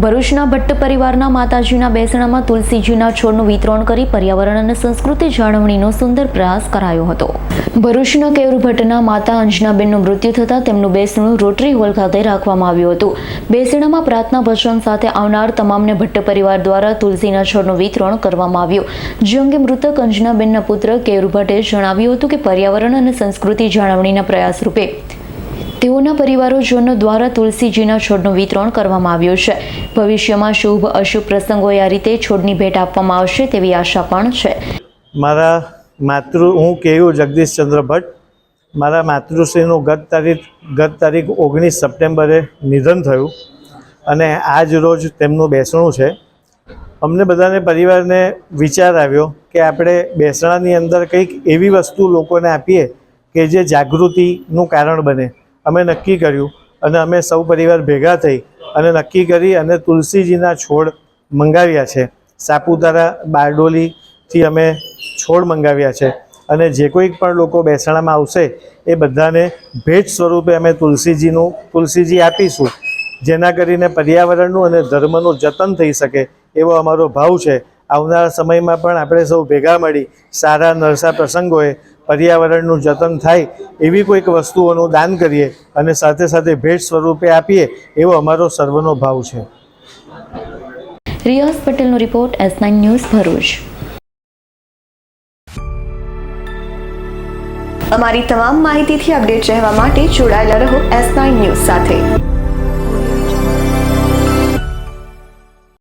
ભરૂચના ભટ્ટ પરિવારના માતાજીના બેસણામાં તુલસીજીના છોડનું વિતરણ કરી પર્યાવરણ અને સંસ્કૃતિ જાળવણીનો સુંદર પ્રયાસ કરાયો હતો. ભરૂચના કેવર ભટ્ટના માતા અંજનાબેનનું મૃત્યુ થતાં તેમનું બેસણું રોટરી હોલ ખાતે રાખવામાં આવ્યું હતું. બેસણામાં પ્રાર્થના ભજન સાથે આવનાર તમામને ભટ્ટ પરિવાર દ્વારા તુલસીના છોડનું વિતરણ કરવામાં આવ્યું. જે અંગે મૃતક અંજનાબેનના પુત્ર કેવર ભટ્ટે જણાવ્યું હતું કે પર્યાવરણ અને સંસ્કૃતિ જાળવણીના પ્રયાસ રૂપે તેઓના પરિવારોજનો દ્વારા તુલસીજીના છોડનું વિતરણ કરવામાં આવ્યું છે. ભવિષ્યમાં શુભ અશુભ પ્રસંગોએ આ રીતે છોડની ભેટ આપવામાં આવશે તેવી આશા પણ છે. મારા માતૃ, હું કેયુ જગદીશચંદ્ર ભટ્ટ. મારા માતૃશ્રીનું ગત તારીખ ગત તારીખ ઓગણીસ સપ્ટેમ્બરે નિધન થયું અને આજ રોજ તેમનું બેસણું છે. અમને બધાને પરિવારને વિચાર આવ્યો કે આપણે બેસણાની અંદર કંઈક એવી વસ્તુ લોકોને આપીએ કે જે જાગૃતિનું કારણ બને. અમે નક્કી કર્યું અને અમે સૌ પરિવાર ભેગા થઈ અને નક્કી કરી અને તુલસીજીના છોડ મંગાવ્યા છે. સાપુતારા બારડોલીથી અમે છોડ મંગાવ્યા છે. અને જે કોઈક પણ લોકો બેસણામાં આવશે એ બધાને ભેટ સ્વરૂપે અમે તુલસીજીનું, તુલસીજી આપીશું. જેના કરીને પર્યાવરણનું અને ધર્મનું જતન થઈ શકે એવો અમારો ભાવ છે. આવનારા સમયમાં પણ આપણે સૌ ભેગા મળી સારા નરસા પ્રસંગોએ પર્યાવરણનું જતન થાય એવી કોઈક વસ્તુઓનું દાન કરીએ અને સાથે સાથે ભેટ સ્વરૂપે આપીએ એવો અમારો સર્વનો ભાવ છે. રિયાઝ પટેલનો report S nine news Bharuch. અમારી તમામ માહિતીથી અપડેટ રહેવા માટે જોડાયેલા રહો એસ નાઇન ન્યૂઝ સાથે.